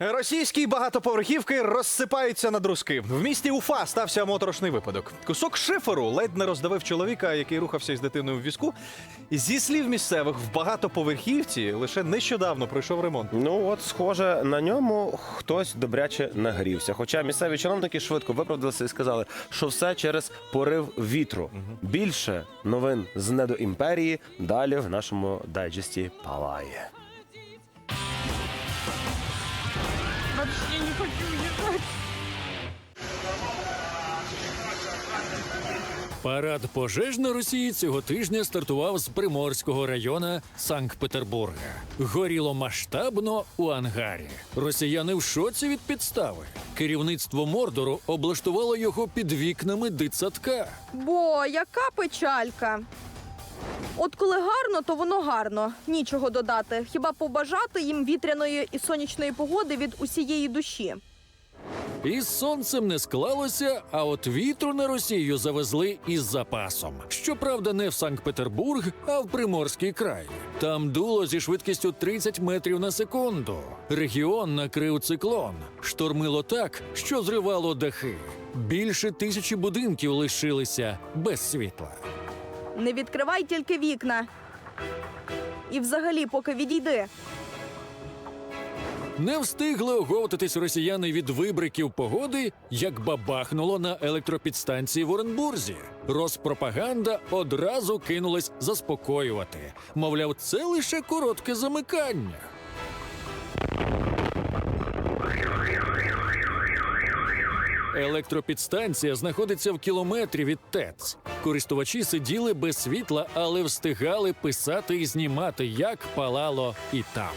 Російські багатоповерхівки розсипаються на друзки. В місті Уфа стався моторошний випадок. Кусок шиферу ледь не роздавив чоловіка, який рухався із дитиною в візку. Зі слів місцевих, в багатоповерхівці лише нещодавно пройшов ремонт. Ну от, схоже, на ньому хтось добряче нагрівся. Хоча місцеві чиновники швидко виправдалися і сказали, що все через порив вітру. Більше новин з недоімперії далі в нашому дайджесті палає. Вообще не хочу уезжать. Парад пожеж на Росії цього тижня стартував з Приморського району Санкт-Петербурга. Горіло масштабно у ангарі. Росіяни в шоці від підстави. Керівництво Мордору облаштувало його під вікнами дитсадка. Бо яка печалька. От коли гарно, то воно гарно. Нічого додати. Хіба побажати їм вітряної і сонячної погоди від усієї душі. Із сонцем не склалося, а от вітру на Росію завезли із запасом. Щоправда, не в Санкт-Петербург, а в Приморський край. Там дуло зі швидкістю 30 метрів на секунду. Регіон накрив циклон. Штормило так, що зривало дахи. Більше тисячі будинків лишилися без світла. Не відкривай тільки вікна. І взагалі, поки відійди. Не встигли оговтатись росіяни від вибриків погоди, як бабахнуло на електропідстанції в Оренбурзі. Розпропаганда одразу кинулась заспокоювати. Мовляв, це лише коротке замикання. Електропідстанція знаходиться в кілометрі від ТЕЦ. Користувачі сиділи без світла, але встигали писати і знімати, як палало і там.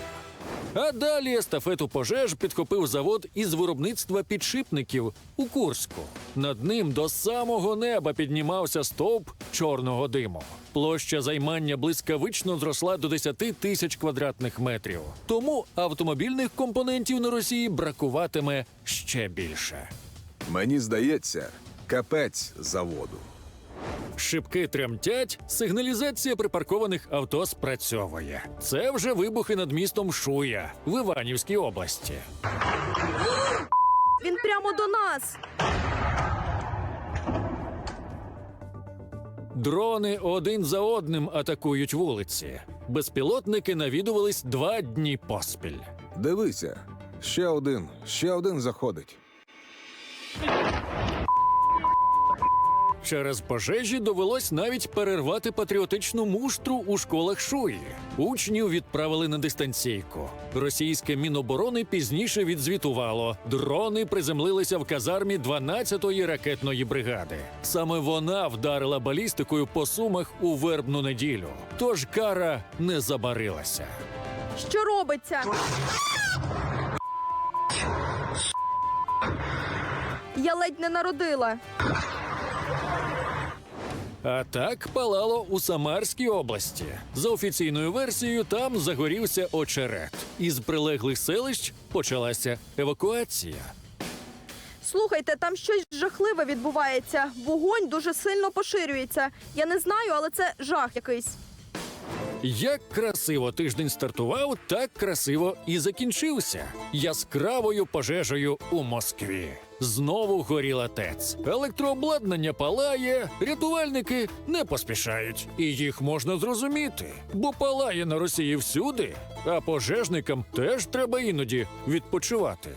А далі естафету пожеж підхопив завод із виробництва підшипників у Курську. Над ним до самого неба піднімався стовп чорного диму. Площа займання блискавично зросла до 10 тисяч квадратних метрів. Тому автомобільних компонентів на Росії бракуватиме ще більше. Мені здається, капець заводу. Шибки тремтять, сигналізація припаркованих авто спрацьовує. Це вже вибухи над містом Шуя в Іванівській області. Він прямо до нас. Дрони один за одним атакують вулиці. Безпілотники навідувались два дні поспіль. Дивися, ще один, ще один заходить. Через пожежі довелось навіть перервати патріотичну муштру у школах Шуї. Учнів відправили на дистанційку. Російське міноборони пізніше відзвітувало. Дрони приземлилися в казармі 12-ї ракетної бригади. Саме вона вдарила балістикою по сумах у вербну неділю. Тож кара не забарилася. Що робиться? Я ледь не народила. А так палало у Самарській області. За офіційною версією, там загорівся очерет. Із прилеглих селищ почалася евакуація. Слухайте, там щось жахливе відбувається. Вогонь дуже сильно поширюється. Я не знаю, але це жах якийсь. Як красиво тиждень стартував, так красиво і закінчився яскравою пожежею у Москві. Знову горіла ТЕЦ. Електрообладнання палає, рятувальники не поспішають. І їх можна зрозуміти, бо палає на Росії всюди, а пожежникам теж треба іноді відпочивати.